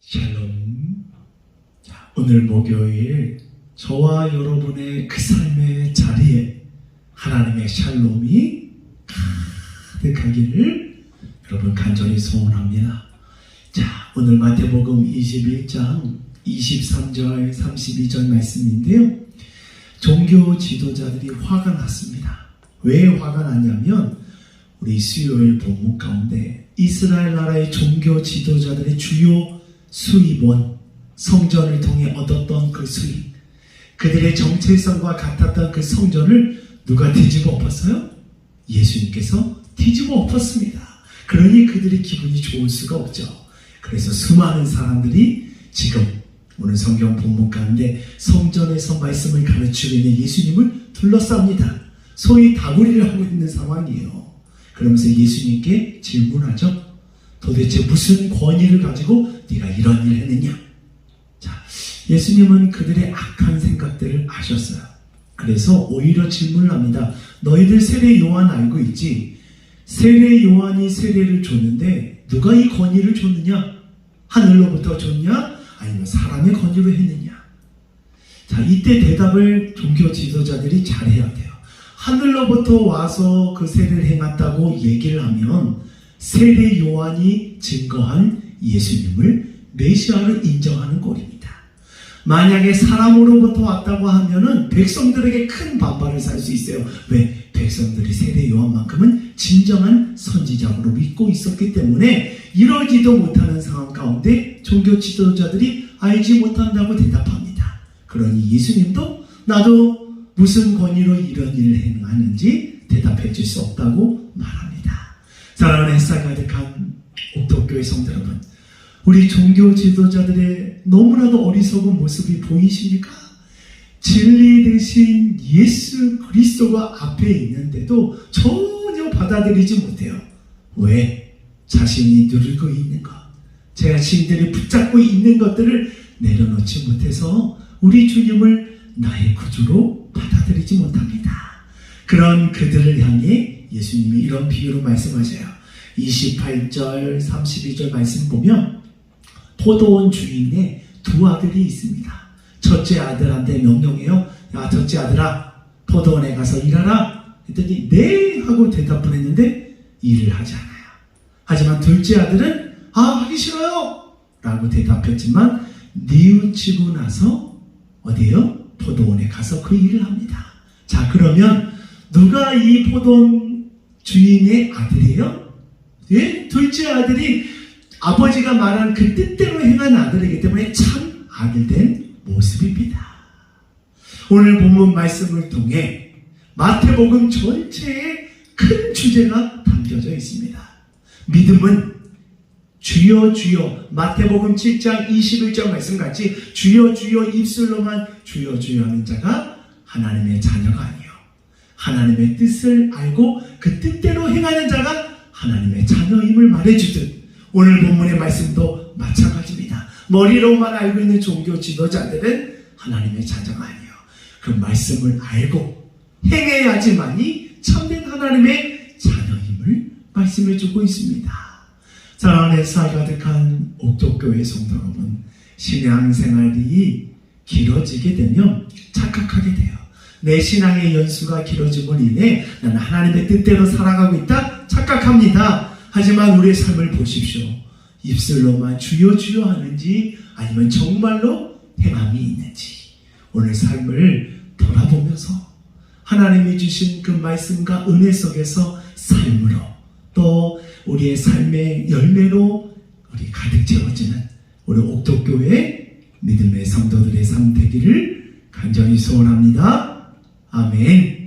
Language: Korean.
샬롬. 자, 오늘 목요일 저와 여러분의 그 삶의 자리에 하나님의 샬롬이 가득하기를 여러분 간절히 소원합니다. 자, 오늘 마태복음 21장 23절 32절 말씀인데요. 종교 지도자들이 화가 났습니다. 왜 화가 났냐면 우리 수요일 본문 가운데 이스라엘 나라의 종교 지도자들의 주요 수입원 성전을 통해 얻었던 그 수입 그들의 정체성과 같았던 그 성전을 누가 뒤집어 엎었어요? 예수님께서 뒤집어 엎었습니다. 그러니 그들의 기분이 좋을 수가 없죠. 그래서 수많은 사람들이 지금 오늘 성경 본문 가운데 성전에서 말씀을 가르치고 있는 예수님을 둘러쌉니다. 소위 다구리를 하고 있는 상황이에요. 그러면서 예수님께 질문하죠. 도대체 무슨 권위를 가지고 네가 이런 일을 했느냐? 자, 예수님은 그들의 악한 생각들을 아셨어요. 그래서 오히려 질문을 합니다. 너희들 세례 요한 알고 있지? 세례 요한이 세례를 줬는데 누가 이 권위를 줬느냐? 하늘로부터 줬냐? 아니면 사람의 권위로 했느냐? 자, 이때 대답을 종교 지도자들이 잘해야 돼요. 하늘로부터 와서 그 세례를 행했다고 얘기를 하면 세례 요한이 증거한 예수님을 메시아로 인정하는 꼴입니다. 만약에 사람으로부터 왔다고 하면은 백성들에게 큰 반발을 살 수 있어요. 왜? 백성들이 세례 요한만큼은 진정한 선지자로 믿고 있었기 때문에 이러지도 못하는 상황 가운데 종교 지도자들이 알지 못한다고 대답합니다. 그러니 예수님도 나도 무슨 권위로 이런 일을 행하는지 대답해 줄 수 없다고 말합니다. 사랑하는 햇살 가득한 옥도교회 성도 여러분, 우리 종교 지도자들의 너무나도 어리석은 모습이 보이십니까? 진리 대신 예수 그리스도가 앞에 있는데도 전혀 받아들이지 못해요. 왜? 자신이 누리고 있는 것, 자신들이 붙잡고 있는 것들을 내려놓지 못해서 우리 주님을 나의 구주로 받아들이지 못합니다. 그런 그들을 향해 예수님이 이런 비유로 말씀하셔요. 28절, 32절 말씀 보면 포도원 주인의 두 아들이 있습니다. 첫째 아들한테 명령해요. 야, 첫째 아들아, 포도원에 가서 일하라. 했더니 네 하고 대답을 했는데 일을 하지 않아요. 하지만 둘째 아들은 아 하기 싫어요. 라고 대답했지만 뉘우치고 나서 어디에요? 포도원에 가서 그 일을 합니다. 자 그러면 누가 이 포도원 주인의 아들이에요? 예? 둘째 아들이 아버지가 말한 그 뜻대로 행한 아들이기 때문에 참 아들된 모습입니다. 오늘 본문 말씀을 통해 마태복음 전체에 큰 주제가 담겨져 있습니다. 믿음은 주여 주여 마태복음 7장 21절 말씀같이 주여 주여 입술로만 주여 주여 하는 자가 하나님의 자녀가 아니요 하나님의 뜻을 알고 그 뜻대로 행하는 자가 하나님의 자녀임을 말해주듯 오늘 본문의 말씀도 마찬가지입니다. 머리로만 알고 있는 종교 지도자들은 하나님의 자녀가 아니요 그 말씀을 알고 행해야지만이 참된 하나님의 자녀임을 말씀해 주고 있습니다. 사랑하는 살 가득한 옥도교회 성도 여러분, 신앙생활이 길어지게 되면 착각하게 돼요. 내 신앙의 연수가 길어짐을 인해 나는 하나님의 뜻대로 살아가고 있다 착각합니다. 하지만 우리의 삶을 보십시오. 입술로만 주여 주여 하는지 아니면 정말로 행함이 있는지 오늘 삶을 돌아보면서 하나님이 주신 그 말씀과 은혜 속에서 삶으로 또 우리의 삶의 열매로 우리 가득 채워지는 우리 옥도교회 믿음의 성도들의 삶 되기를 간절히 소원합니다. 아멘.